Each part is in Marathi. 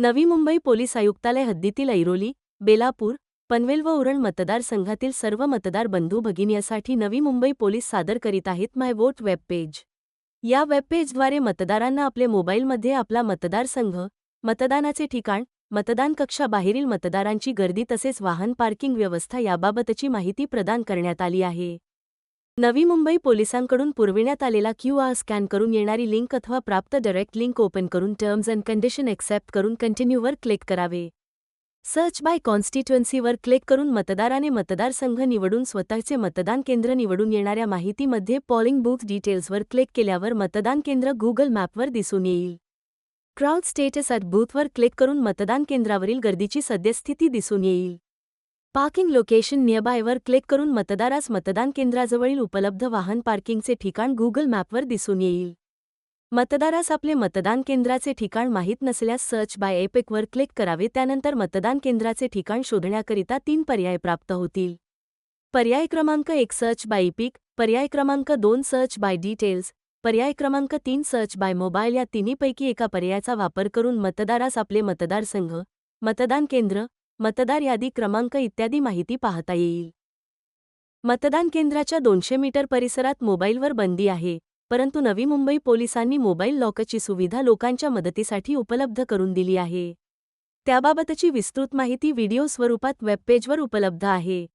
नवी मुंबई पोलीस आयुक्तालय हद्दीतील ऐरोली बेलापूर पनवेल व उरण मतदारसंघातील सर्व मतदार बंधू भगिनींसाठी नवी मुंबई पोलीस सादर करीत आहेत माय वोट वेबपेज या वेबपेजद्वारे मतदारांना आपले मोबाईलमध्ये आपला मतदारसंघ मतदानाचे ठिकाण मतदान कक्षाबाहेरील मतदारांची गर्दी तसेच वाहन पार्किंग व्यवस्था याबाबतची माहिती प्रदान करण्यात आली आहे. नवी मुंबई पोलिसांकडून पुरविण्यात आलेला क्यू आर स्कॅन करून येणारी लिंक अथवा प्राप्त डायरेक्ट लिंक ओपन करून टर्म्स अँड कंडिशन एक्सेप्ट करून कंटिन्यूवर क्लिक करावे. सर्च बाय कॉन्स्टिट्युएन्सीवर क्लिक करून मतदाराने मतदारसंघ निवडून स्वतःचे मतदान केंद्र निवडून येणाऱ्या माहितीमध्ये पॉलिंग बूथ डिटेल्सवर क्लिक केल्यावर मतदान केंद्र गुगल मॅपवर दिसून येईल. क्राउड स्टेटस ॲट बूथवर क्लिक करून मतदान केंद्रावरील गर्दीची सद्यस्थिती दिसून येईल. पार्किंग लोकेशन नियबायवर क्लिक करून मतदारास मतदान केंद्राजवळील उपलब्ध वाहन पार्किंगचे ठिकाण गुगल मॅपवर दिसून येईल. मतदारास आपले मतदान केंद्राचे ठिकाण माहीत नसल्यास सर्च बाय एपिकवर क्लिक करावे त्यानंतर मतदान केंद्राचे ठिकाण शोधण्याकरिता तीन पर्याय प्राप्त होतील. पर्याय क्रमांक एक सर्च बाय इपिक पर्याय क्रमांक दोन सर्च बाय डिटेल्स पर्याय क्रमांक तीन सर्च बाय मोबाईल या तिन्हीपैकी एका पर्यायाचा वापर करून मतदारास आपले मतदारसंघ मतदान केंद्र मतदार यादी क्रमांक इत्यादी माहिती पाहता येईल. मतदान केंद्राच्या दोनशे मीटर परिसरात मोबाईलवर बंदी आहे परंतु नवी मुंबई पोलिसांनी मोबाईल लॉकची सुविधा लोकांच्या मदतीसाठी उपलब्ध करून दिली आहे. त्याबाबतची विस्तृत माहिती व्हिडिओ स्वरूपात वेबपेजवर उपलब्ध आहे.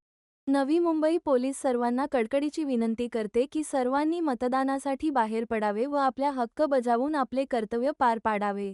नवी मुंबई पोलीस सर्वांना कडकडीची विनंती करते की सर्वांनी मतदानासाठी बाहेर पडावे व आपल्या हक्क बजावून आपले कर्तव्य पार पाडावे.